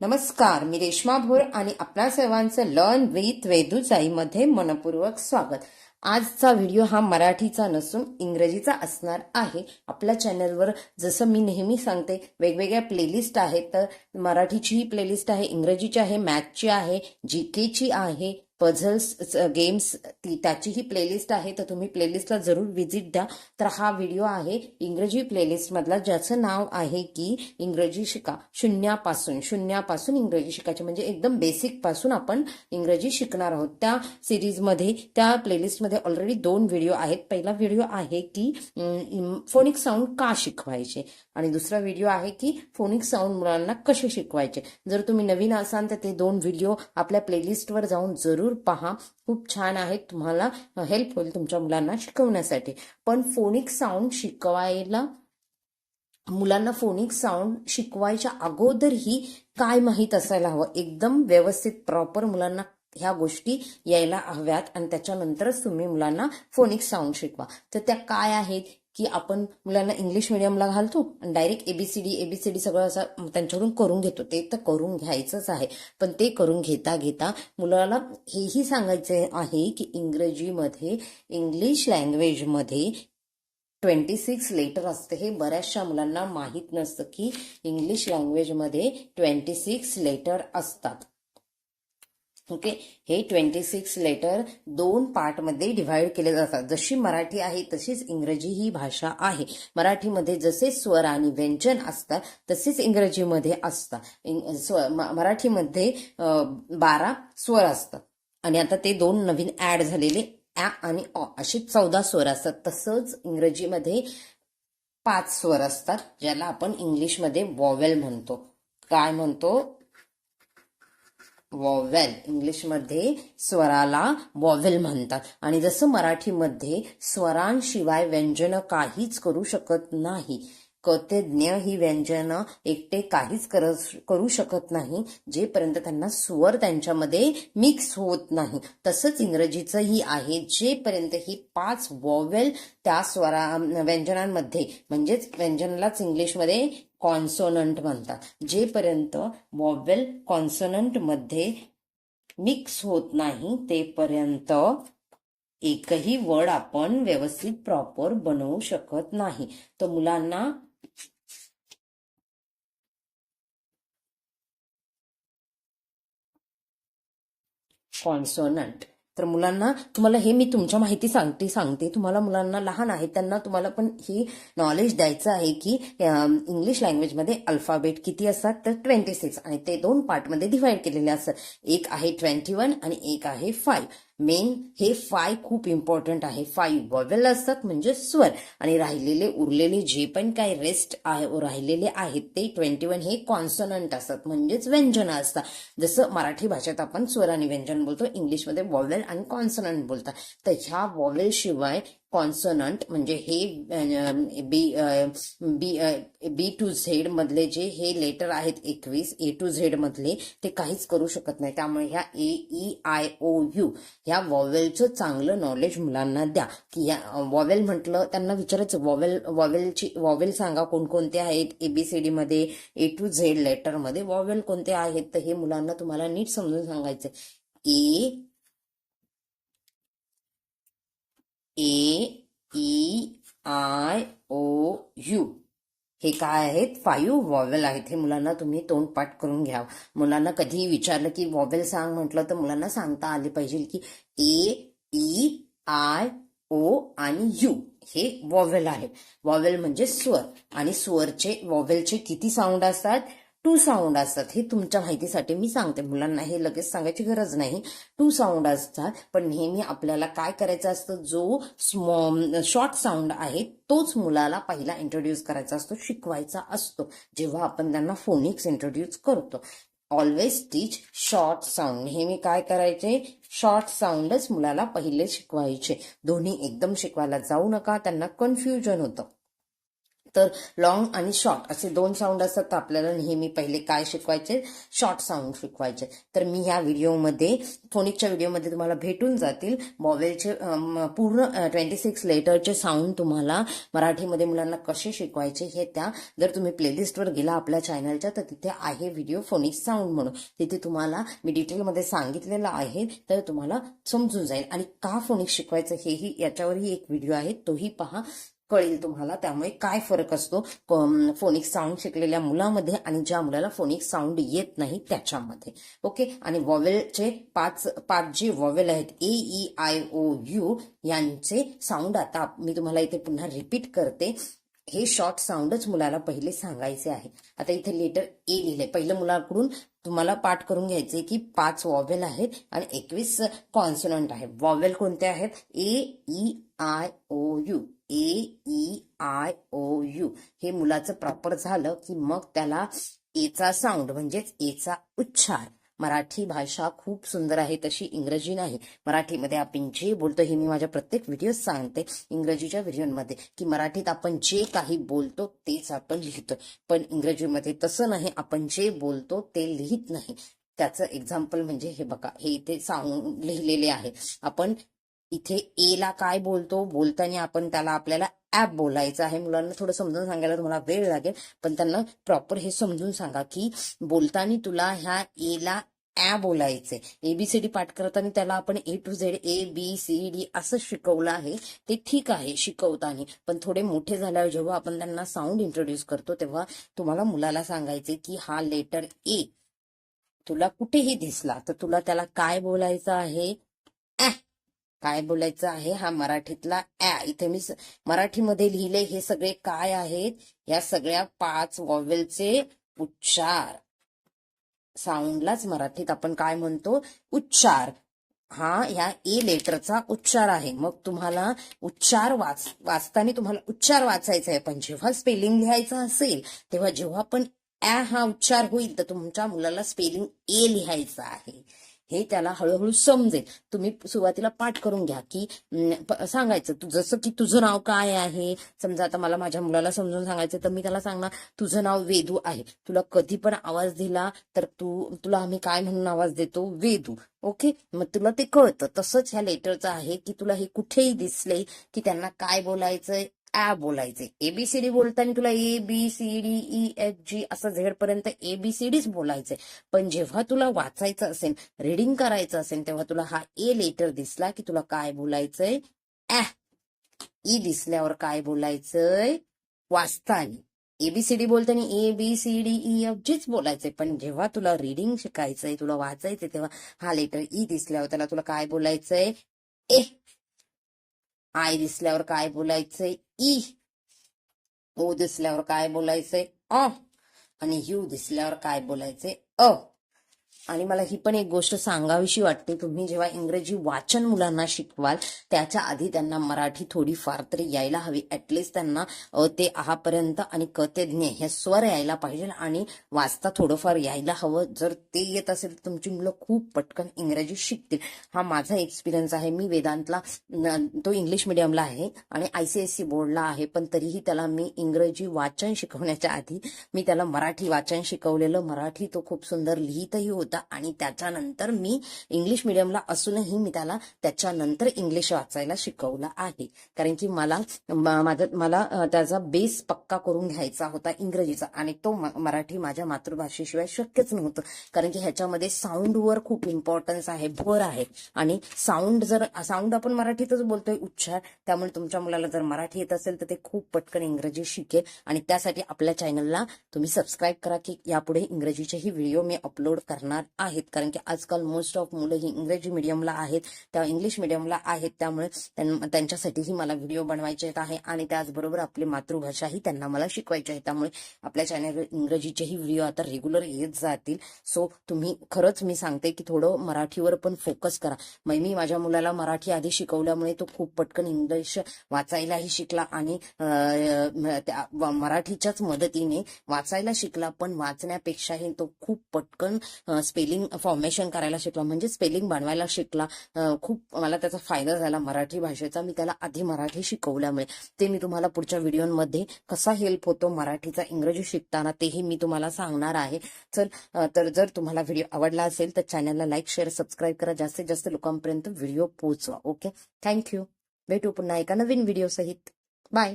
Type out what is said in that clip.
नमस्कार मी रेश्मा भोर आणि आपल्या सर्वांचं लर्न विथ वेदुजाईमध्ये मनपूर्वक स्वागत. आजचा व्हिडिओ हा मराठीचा नसून इंग्रजीचा असणार आहे. आपल्या चॅनलवर जसं मी नेहमी सांगते वेगवेगळ्या प्लेलिस्ट आहेत. तर मराठीचीही प्लेलिस्ट आहे इंग्रजीची आहे मॅथची आहे जी केची आहे पझल्स गेम्स त्याचीही प्लेलिस्ट आहे तर तुम्ही प्लेलिस्टला जरूर व्हिजिट द्या. तर हा व्हिडिओ आहे इंग्रजी प्लेलिस्टमधला ज्याचं नाव आहे की इंग्रजी शिका. शून्यापासून शून्यापासून इंग्रजी शिकायचे. म्हणजे एकदम बेसिकपासून आपण इंग्रजी शिकणार आहोत. त्या सिरीजमध्ये त्या प्लेलिस्टमध्ये ऑलरेडी दोन व्हिडिओ आहेत. पहिला व्हिडिओ आहे की फोनिक साऊंड का शिकवायचे? आणि दुसरा व्हिडिओ आहे की फोनिक साऊंड मुलांना कसे शिकवायचे. जर तुम्ही नवीन असाल तर ते दोन व्हिडिओ आपल्या प्लेलिस्टवर जाऊन जरूर पहा. खूप छान आहेत तुम्हाला हेल्प होईल तुमच्या मुलांना शिकवण्यासाठी. पण फोनिक साऊंड शिकवायला मुलांना फोनिक साऊंड शिकवायच्या अगोदरही काय माहीत असायला हवं. एकदम व्यवस्थित प्रॉपर मुलांना ह्या गोष्टी यायला हव्यात आणि त्याच्यानंतरच तुम्ही मुलांना फोनिक साऊंड शिकवा. तर त्या काय आहेत? की आपण मुलांना इंग्लिश मिडियमला घालतो आणि डायरेक्ट एबीसीडी एबीसीडी सगळं असं त्यांच्याकडून करून घेतो. ते तर करून घ्यायचंच आहे. पण ते करून घेता घेता मुलाला हेही सांगायचे आहे की इंग्रजीमध्ये इंग्लिश लँग्वेजमध्ये ट्वेंटी सिक्स लेटर असते. हे बऱ्याचशा मुलांना माहीत नसतं की इंग्लिश लँग्वेजमध्ये ट्वेंटी सिक्स लेटर असतात. ओके? हे ट्वेंटी सिक्स लेटर दोन पार्टमध्ये डिव्हाइड केले जातात. जशी मराठी आहे तशीच इंग्रजी ही भाषा आहे. मराठीमध्ये जसे स्वर आणि व्यंजन असतात तसेच इंग्रजीमध्ये असतात. इंग- स्व- म- मराठीमध्ये बारा स्वर असतात. आणि आता ते दोन नवीन ऍड झालेले ॲ आणि ऑ असे चौदा स्वर असतात. तसंच इंग्रजीमध्ये पाच स्वर असतात ज्याला आपण इंग्लिशमध्ये वॉवेल म्हणतो. काय म्हणतो? वॉवेल इंग्लिशमध्ये स्वराला वॉवेल म्हणतात. आणि जसं मराठीमध्ये स्वरांशिवाय व्यंजन काहीच करू शकत नाही. कतज्ञ ही व्यंजनं एकटे काहीच कर करू शकत नाही जेपर्यंत त्यांना स्वर त्यांच्यामध्ये मिक्स होत नाही. तसंच इंग्रजीचंही आहे जेपर्यंत ही पाच वॉवेल त्या स्वरा व्यंजनांमध्ये म्हणजेच व्यंजनालाच इंग्लिशमध्ये कॉन्सोनंट म्हणतात. जेपर्यंत वॉवेल कॉन्सोनंटमध्ये मिक्स होत नाही तेपर्यंत एकही वर्ड आपण व्यवस्थित प्रॉपर बनवू शकत नाही. तर मुलांना कॉन्सोनंट तर मुलांना तुम्हाला हे मी तुमच्या माहिती सांगते सांगते. तुम्हाला मुलांना लहान आहेत त्यांना तुम्हाला पण ही नॉलेज द्यायचं आहे की इंग्लिश लँग्वेजमध्ये अल्फाबेट किती असतात? तर ट्वेंटी सिक्स आणि ते दोन पार्टमध्ये डिव्हाइड केलेले असतात. एक आहे ट्वेंटी वन आणि एक आहे फाईव्ह मेन हे फाय खूप इम्पॉर्टंट आहे. फाईव्ह वॉवेल असतात म्हणजे स्वर. आणि राहिलेले उरलेले जे पण काही रेस्ट आहे राहिलेले आहेत ते ट्वेंटी वन हे कॉन्सनंट असतात. म्हणजेच व्यंजन असतात. जसं मराठी भाषेत आपण स्वर आणि व्यंजन बोलतो इंग्लिशमध्ये वॉवेल आणि कॉन्सनंट बोलतात. तर ह्या वॉवेल शिवाय कॉन्सोनंट म्हणजे हे बी बी बी टू झेड मधले जे हे लेटर आहेत एकवीस ए टू झेड मधले ते काहीच करू शकत नाही. त्यामुळे ह्या A E I O U ह्या वॉवेलचं चांगलं नॉलेज मुलांना द्या. की या वॉवेल म्हटलं त्यांना विचारायचं वॉवेल वॉवेलची वॉवेल सांगा कोणकोणते आहेत एबीसीडी मध्ये ए टू झेड लेटरमध्ये वॉवेल कोणते आहेत? तर हे मुलांना तुम्हाला नीट समजून सांगायचं A A E I O U हे काय आहेत? फायू वॉवेल आहेत. हे मुलांना तुम्ही तोंडपाठ करून घ्या. मुलांना कधीही विचारलं की वॉवेल सांग म्हटलं तर मुलांना सांगता आले पाहिजे की ए ई आय ओ आणि यू हे वॉवेल आहे वॉवेल म्हणजे स्वर. आणि स्वरचे वॉवेलचे किती साऊंड असतात? टू साऊंड असतात. हे तुमच्या माहितीसाठी मी सांगते मुलांना. हे लगेच सांगायची गरज नाही. टू साऊंड असतात. पण नेहमी आपल्याला काय करायचं असतं? जो शॉर्ट साऊंड आहे तोच मुलाला पहिला इंट्रोड्यूस करायचा असतो शिकवायचा असतो. जेव्हा आपण त्यांना फोनिक्स इंट्रोड्यूस करतो. ऑलवेज टीच शॉर्ट साऊंड नेहमी काय करायचे? शॉर्ट साऊंडच मुलाला पहिले शिकवायचे. दोन्ही एकदम शिकवायला जाऊ नका. त्यांना कन्फ्युजन होतं. तर लॉंग आणि शॉर्ट असे दोन साऊंड असतात तर आपल्याला नेहमी पहिले काय शिकवायचे? शॉर्ट साऊंड शिकवायचे. तर मी ह्या व्हिडिओमध्ये फोनिकच्या व्हिडिओमध्ये तुम्हाला भेटून जातील. मॉवेलचे पूर्ण ट्वेंटी सिक्स लेटरचे साऊंड तुम्हाला मराठीमध्ये मुलांना कसे शिकवायचे हे त्या जर तुम्ही प्लेलिस्टवर गेला आपल्या चॅनलच्या तर तिथे आहे व्हिडिओ फोनिक साऊंड म्हणून. तिथे तुम्हाला मी डिटेलमध्ये सांगितलेलं आहे तर तुम्हाला समजून जाईल. आणि का फोनिक शिकवायचं हेही याच्यावरही एक व्हिडिओ आहे तोही पहा. कळेल तुम्हाला त्यामुळे काय फरक असतो? फोनिक साऊंड शिकलेल्या मुलामध्ये आणि ज्या मुलाला फोनिक साऊंड येत नाही त्याच्यामध्ये. ओके आणि वॉवेलचे पाच पाच जे वॉवेल आहेत A E I O U यांचे साऊंड आता मी तुम्हाला इथे पुन्हा रिपीट करते. हे शॉर्ट साऊंडच मुलाला पहिले सांगायचे आहे. आता इथे लेटर ए लिहिले. पहिलं मुलाकडून तुम्हाला पाठ करून घ्यायचे की पाच वॉवेल आहेत आणि एकवीस कॉन्सोनंट आहे वॉवेल कोणते आहेत? A E I O U A E I O U हे मुलाचं प्रॉपर झालं की मग त्याला एचा साऊंड म्हणजेच एचा उच्चार. मराठी भाषा खूप सुंदर आहे तशी इंग्रजी नाही. मराठीमध्ये आपण जे बोलतो हे मी माझ्या प्रत्येक व्हिडिओ सांगते. इंग्रजीच्या व्हिडिओमध्ये की मराठीत आपण जे काही बोलतो तेच आपण लिहितो. पण इंग्रजीमध्ये तसं नाही आपण जे बोलतो ते लिहित नाही. त्याचं एक्झाम्पल म्हणजे हे बघा हे इथे सांगून लिहिलेले आहे. आपण इथे ए ला काय बोलतो? बोलताना आपण त्याला आपल्याला ऍप बोलायचं आहे. मुलांना थोडं समजून सांगायला तुम्हाला वेळ लागेल. पण त्यांना प्रॉपर हे समजून सांगा की बोलताना तुला ह्या ए ला ऍ बोलायचे एबीसीडी पाठ करताना त्याला आपण A to Z A B C D असं शिकवलं आहे. ते ठीक आहे शिकवताना. पण थोडे मोठे झाल्यावर जेव्हा आपण त्यांना साऊंड इंट्रोड्यूस करतो तेव्हा तुम्हाला मुलाला सांगायचे की हा लेटर ए तुला कुठेही दिसला तर तुला त्याला काय बोलायचं आहे? काय बोलायचं आहे? हा मराठीतला ऍ इथे मी मराठीमध्ये लिहिले हे सगळे काय आहेत? या सगळ्या पाच वॉवेलचे उच्चार. साऊंडलाच मराठीत आपण काय म्हणतो? उच्चार. हा या ए लेटरचा उच्चार आहे. मग तुम्हाला उच्चार वाच वाचताना तुम्हाला उच्चार वाचायचा आहे. पण जेव्हा स्पेलिंग लिहायचं असेल तेव्हा जेव्हा पण ऍ हा उच्चार होईल तर तुमच्या मुलाला स्पेलिंग ए लिहायचं आहे. हे त्याला हळूहळू समजेल. तुम्ही सुरुवातीला पाठ करून घ्या की सांगायचं जसं की तुझं नाव काय आहे? समजा आता मला माझ्या मुलाला समजून सांगायचं तर मी त्याला सांगणार तुझं नाव वेदू आहे. तुला कधी पण आवाज दिला तर तू तुला आम्ही काय म्हणून आवाज देतो? वेदू. ओके? मग तुला ते कळतं. तसंच ह्या लेटरचं आहे की तुला हे कुठेही दिसले की त्यांना काय बोलायचंय ऍ बोलायचे. एबीसीडी बोलताना तुला A B C D E F G असं झेड पर्यंत एबीसीडीच बोलायचंय पण जेव्हा तुला वाचायचं असेल रीडिंग करायचं असेल तेव्हा तुला हा ए लेटर दिसला की तुला काय बोलायचंय? ऍ ई e दिसल्यावर काय बोलायचंय? वाचताना. एबीसीडी बोलताना A B C D E F जीच e, बोलायचंय. पण जेव्हा तुला रीडिंग शिकायचंय तुला वाचायचंय तेव्हा हा लेटर ई e दिसल्यावर त्याला तुला काय बोलायचंय? ए. आय दिसल्यावर काय बोलायचंय? ई. ओ दिसल्यावर काय बोलायचंय? अ. आणि यू दिसल्यावर काय बोलायचंय? अ. आणि मला ही पण एक गोष्ट सांगावीशी वाटते. तुम्ही जेव्हा इंग्रजी वाचन मुलांना शिकवाल त्याच्या आधी त्यांना मराठी थोडी फार तरी यायला हवी. ॲटलिस्ट त्यांना ते आहापर्यंत आणि क ते ज्ञ हे स्वर यायला पाहिजे आणि वाचता थोडंफार यायला हवं. जर ते येत असेल तर तुमची मुलं खूप पटकन इंग्रजी शिकतील. हा माझा एक्सपिरियन्स आहे. मी वेदांतला तो इंग्लिश मिडियमला आहे आणि आयसीएससी बोर्डला आहे. पण तरीही त्याला मी इंग्रजी वाचन शिकवण्याच्या आधी मी त्याला मराठी वाचन शिकवलेलं. मराठी तो खूप सुंदर लिहितही होता. आणि त्याच्यानंतर मी इंग्लिश मिडियमला असूनही मी त्याला त्याच्यानंतर इंग्लिश वाचायला शिकवलं आहे. कारण की मला माझं मला त्याचा बेस पक्का करून घ्यायचा होता इंग्रजीचा. आणि तो मराठी माझ्या मातृभाषेशिवाय शक्यच नव्हतं. कारण की ह्याच्यामध्ये साऊंडवर खूप इम्पॉर्टन्स आहे भर आहे. आणि साऊंड जर साऊंड आपण मराठीतच बोलतोय उच्चार. त्यामुळे तुमच्या मुलाला जर मराठी येत असेल तर ते खूप पटकन इंग्रजी शिकेल आणि त्यासाठी आपल्या चॅनलला तुम्ही सबस्क्राईब करा की यापुढे इंग्रजीचेही व्हिडिओ मी अपलोड करणार आहेत. कारण की आजकाल मोस्ट ऑफ मुलं ही इंग्रजी मिडियमला आहेत. त्या इंग्लिश मिडियमला आहेत. त्यामुळे त्यांच्यासाठीही मला व्हिडिओ बनवायचे आहे. आणि त्याचबरोबर आपली मातृभाषाही त्यांना मला शिकवायची आहे. त्यामुळे आपल्या चॅनलवर इंग्रजीचेही व्हिडिओ आता रेग्युलर येत जातील. सो तुम्ही खरंच मी सांगते की थोडं मराठीवर पण फोकस करा. मग मी माझ्या मुलाला मराठी आधी शिकवल्यामुळे तो खूप पटकन इंग्लिश वाचायलाही शिकला. आणि मराठीच्याच मदतीने वाचायला शिकला. पण वाचण्यापेक्षाही तो खूप पटकन स्पेलिंग फॉर्मेशन करायला शिकला. म्हणजे स्पेलिंग बनवायला शिकला. खूप मला त्याचा फायदा झाला मराठी भाषेचा. मी त्याला आधी मराठी शिकवल्यामुळे. ते मी तुम्हाला पुढच्या व्हिडिओमध्ये कसा हेल्प होतो मराठीचा इंग्रजी शिकताना तेही मी तुम्हाला सांगणार आहे. चल तर जर तुम्हाला व्हिडिओ आवडला असेल तर चॅनलला लाईक शेअर सबस्क्राईब करा. जास्तीत जास्त लोकांपर्यंत व्हिडिओ पोहोचवा. ओके थँक्यू भेटू पुन्हा एका नवीन व्हिडिओ सहित. बाय